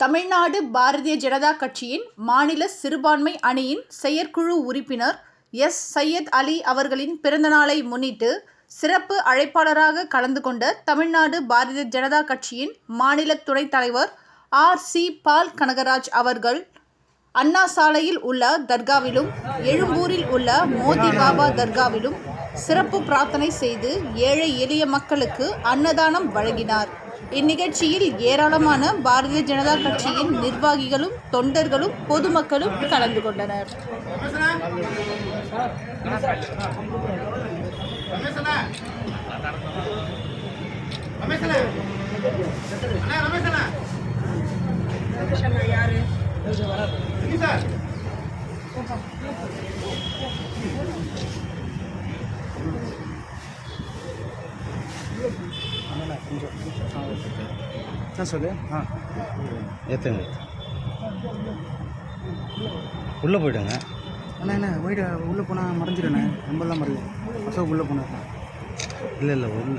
தமிழ்நாடு பாரதிய ஜனதா கட்சியின் மாநில சிறுபான்மை அணியின் செயற்குழு உறுப்பினர் எஸ். சையத் அலி அவர்களின் பிறந்தநாளை முன்னிட்டு சிறப்பு அழைப்பாளராக கலந்து கொண்ட தமிழ்நாடு பாரதிய ஜனதா கட்சியின் மாநில துணைத் தலைவர் ஆர். சி. பால் கனகராஜ் அவர்கள் அண்ணா சாலையில் உள்ள தர்காவிலும் எழும்பூரில் உள்ள மோதி பாபா தர்காவிலும் சிறப்பு பிரார்த்தனை செய்து ஏழை எளிய மக்களுக்கு அன்னதானம் வழங்கினார். இந்நிகழ்ச்சியில் ஏராளமான பாரதிய ஜனதா கட்சியின் நிர்வாகிகளும் தொண்டர்களும் பொதுமக்களும் கலந்து கொண்டனர். என்ன சொல்லு ஆ. ஏற்றுங்க உள்ளே போயிடுங்க. அண்ணா என்ன போயிட்டு உள்ளே போனால் மறைஞ்சிடுண்ணே ரொம்பலாம் மறையும் அசோக் உள்ளே போனார் இல்லை இல்லை உள்ள.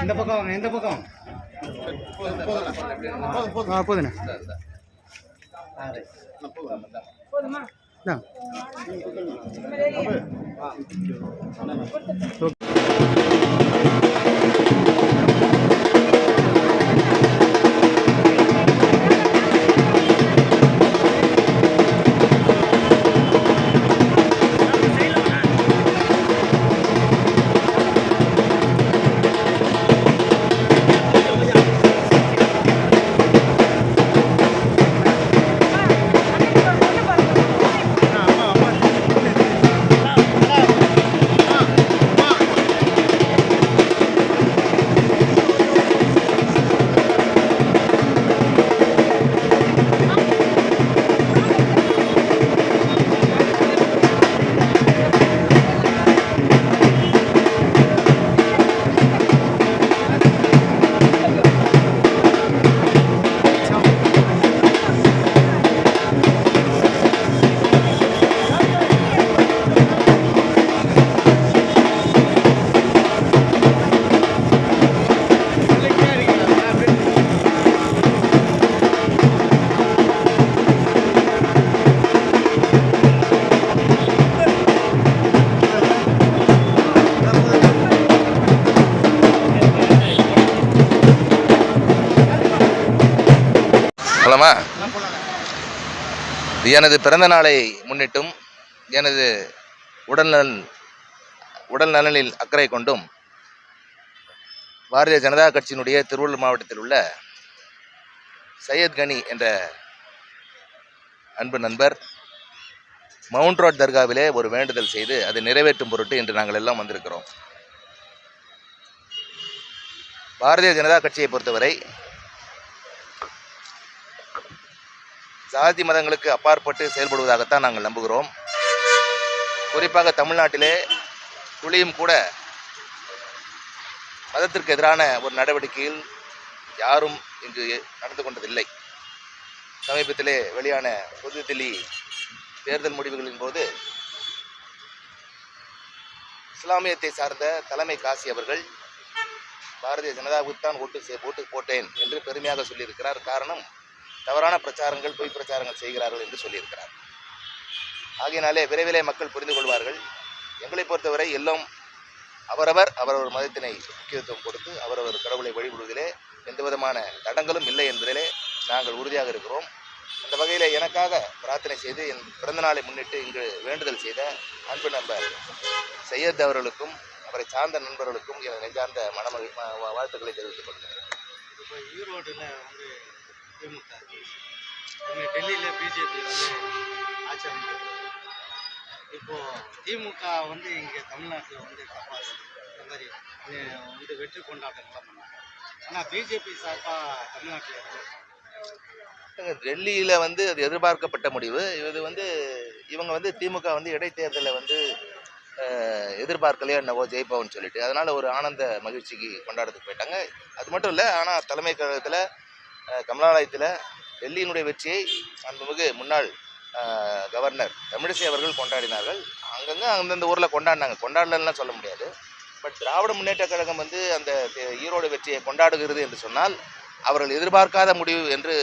இந்த பக்கம் வாங்க இந்த பக்கம் போதுண்ணே. இந்தா. எனது பிறந்த நாளை முன்னிட்டும் எனது உடல்நல் உடல் நலனில் அக்கறை கொண்டும் பாரதிய ஜனதா கட்சியினுடைய திருவள்ளூர் மாவட்டத்தில் உள்ள சையத் கனி என்ற அன்பு நண்பர் மவுண்ட் ரோட் தர்காவிலே ஒரு வேண்டுதல் செய்து அதை நிறைவேற்றும் பொருட்டு இன்று நாங்கள் எல்லாம் வந்திருக்கிறோம். பாரதிய ஜனதா கட்சியை பொறுத்தவரை சாதி மதங்களுக்கு அப்பாற்பட்டு செயல்படுவதாகத்தான் நாங்கள் நம்புகிறோம். குறிப்பாக தமிழ்நாட்டிலே துளியும் கூட மதத்திற்கு எதிரான ஒரு நடவடிக்கையில் யாரும் இங்கு நடந்து கொண்டதில்லை. சமீபத்திலே வெளியான புது தில்லி தேர்தல் முடிவுகளின் போது இஸ்லாமியத்தை சார்ந்த தலைமை காசி அவர்கள் பாரதிய ஜனதாவுக்கு தான் ஓட்டு ஓட்டு போட்டேன் என்று பெருமையாக சொல்லியிருக்கிறார். காரணம் தவறான பிரச்சாரங்கள் பொய் பிரச்சாரங்கள் செய்கிறார்கள் என்று சொல்லியிருக்கிறார். ஆகையினாலே விரைவிலே மக்கள் புரிந்து கொள்வார்கள். எங்களை பொறுத்தவரை எல்லாம் அவரவர் அவரவர் மதத்தினை முக்கியத்துவம் கொடுத்து அவரவர் கடவுளை வழிபடுவதிலே எந்த விதமான தடங்களும் இல்லை என்பதிலே நாங்கள் உறுதியாக இருக்கிறோம். அந்த வகையில் எனக்காக பிரார்த்தனை செய்து என் பிறந்தநாளை முன்னிட்டு இங்கு வேண்டுதல் செய்த அன்பு நண்பர் சையத் அவர்களுக்கும் அவரை சார்ந்த நண்பர்களுக்கும் எனது நெஞ்சார்ந்த மனமகி வா- வாழ்த்துக்களை தெரிவித்துக் கொள்கிறேன். திமுக இங்கே டெல்லியில் பிஜேபி வந்து ஆட்சி அமைக்கிறது இப்போ திமுக வந்து இங்கே தமிழ்நாட்டில் வந்து தப்பாஸ் இந்த மாதிரி வந்து வெற்றி கொண்டாட்டங்கள்லாம் பண்ணாங்க ஆனால் பிஜேபி சார்பாக தமிழ்நாட்டில் டெல்லியில் வந்து அது எதிர்பார்க்கப்பட்ட முடிவு. இது வந்து இவங்க வந்து திமுக வந்து இடைத்தேர்தலை வந்து எதிர்பார்க்கலையே எதிர்பார்க்கலையோ என்னவோ ஜெயிப்போம்னு சொல்லிட்டு. அதனால் ஒரு ஆனந்த மகிழ்ச்சிக்கு கொண்டாடத்துக்கு போயிட்டாங்க. அது மட்டும் இல்லை ஆனால் தலைமை கழகத்தில் கமலாலயத்தில் டெல்லியினுடைய வெற்றியை அன்புமிகு முன்னாள் கவர்னர் தமிழிசை அவர்கள் கொண்டாடினார்கள். அங்கங்கே அந்தந்த ஊரில் கொண்டாடினாங்க. கொண்டாடலன்னா சொல்ல முடியாது. பட் திராவிட முன்னேற்ற கழகம் வந்து அந்த ஈரோடு வெற்றியை கொண்டாடுகிறது என்று சொன்னால் அவர்கள் எதிர்பார்க்காத முடிவு என்று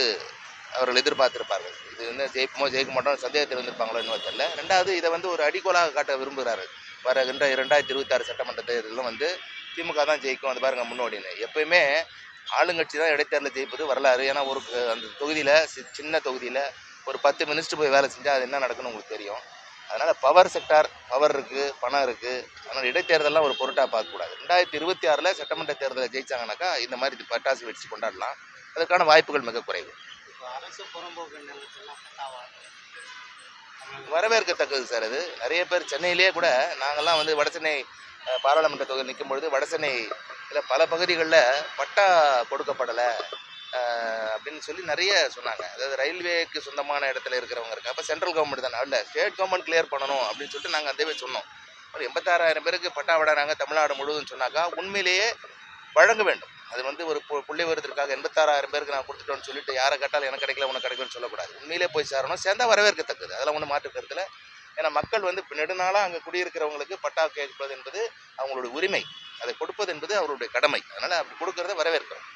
அவர்கள் எதிர்பார்த்திருப்பார்கள். இது வந்து ஜெயிப்போமோ ஜெயிக்க மாட்டோம் சந்தேகத்தில் இருந்திருப்பாங்களோ என்னவோ தெரியல. ரெண்டாவது இதை வந்து ஒரு அடிக்கோலாக காட்ட விரும்புகிறார்கள். வருகின்ற இரண்டாயிரத்தி இருபத்தாறு சட்டமன்ற தேர்தலிலும் வந்து திமுக தான் ஜெயிக்கும். அது பாருங்கள் முன்னோடின்னு. எப்பயுமே ஆளுங்கட்சி தான் இடைத்தேர்தலில் ஜெயிப்பது வரலாறு. ஏன்னா ஒரு அந்த தொகுதியில் சின்ன தொகுதியில் ஒரு பத்து மினிஸ்டர் போய் வேலை செஞ்சால் அது என்ன நடக்குன்னு உங்களுக்கு தெரியும். அதனால் பவர் செக்டார் பவர் இருக்குது பணம் இருக்குது அதனால் இடைத்தேர்தலாம் ஒரு பொருட்டாக பார்க்கக்கூடாது. ரெண்டாயிரத்தி இருபத்தி ஆறில் சட்டமன்ற தேர்தலை ஜெயிச்சாங்கனாக்கா இந்த மாதிரி பட்டாசு வெடிச்சு கொண்டாடலாம். அதற்கான வாய்ப்புகள் மிக குறைவு. வரவேற்கத்தக்கது சார் அது. நிறைய பேர் சென்னையிலேயே கூட நாங்கள்லாம் வந்து வடசென்னை பாராளுமன்ற தொகுதி நிற்கும் பொழுது வடசென்னை இதில் பல பகுதிகளில் பட்டா கொடுக்கப்படலை. அப்படின்னு சொல்லி நிறைய சொன்னாங்க. அதாவது ரயில்வேக்கு சொந்தமான இடத்துல இருக்கிறவங்க இருக்கு அப்போ சென்ட்ரல் கவர்மெண்ட் தானே? இல்லை ஸ்டேட் கவர்மெண்ட் கிளியர் பண்ணணும் அப்படின்னு சொல்லிட்டு நாங்கள் அதே சொன்னோம். ஒரு எண்பத்தாறாயிரம் பேருக்கு பட்டா விடாறாங்க தமிழ்நாடு முழுவதும் சொன்னாக்கா உண்மையிலேயே வழங்க வேண்டும். அது வந்து ஒரு பு- புள்ளி வருவதற்காக எண்பத்தாறாயிரம் பேருக்கு நான் கொடுத்துட்டோன்னு சொல்லிட்டு யாரை கேட்டாலும் எனக்கு கிடைக்கல உனக்கு கிடைக்கும்னு சொல்லக்கூடாது. உண்மையிலே போய் சேரணும். சேர்ந்தால் வரவேற்கத்தக்கது. அதெல்லாம் ஒன்றும் மாற்று கருத்தில் ஏன்னா மக்கள் வந்து நெடுநாளாக அங்கே குடியிருக்கிறவங்களுக்கு பட்டா கேட்பது என்பது அவங்களுடைய உரிமை. அதை கொடுப்பது என்பது அவருடைய கடமை. அதனால் அப்படி கொடுக்கறத வரவேற்கிறோம்.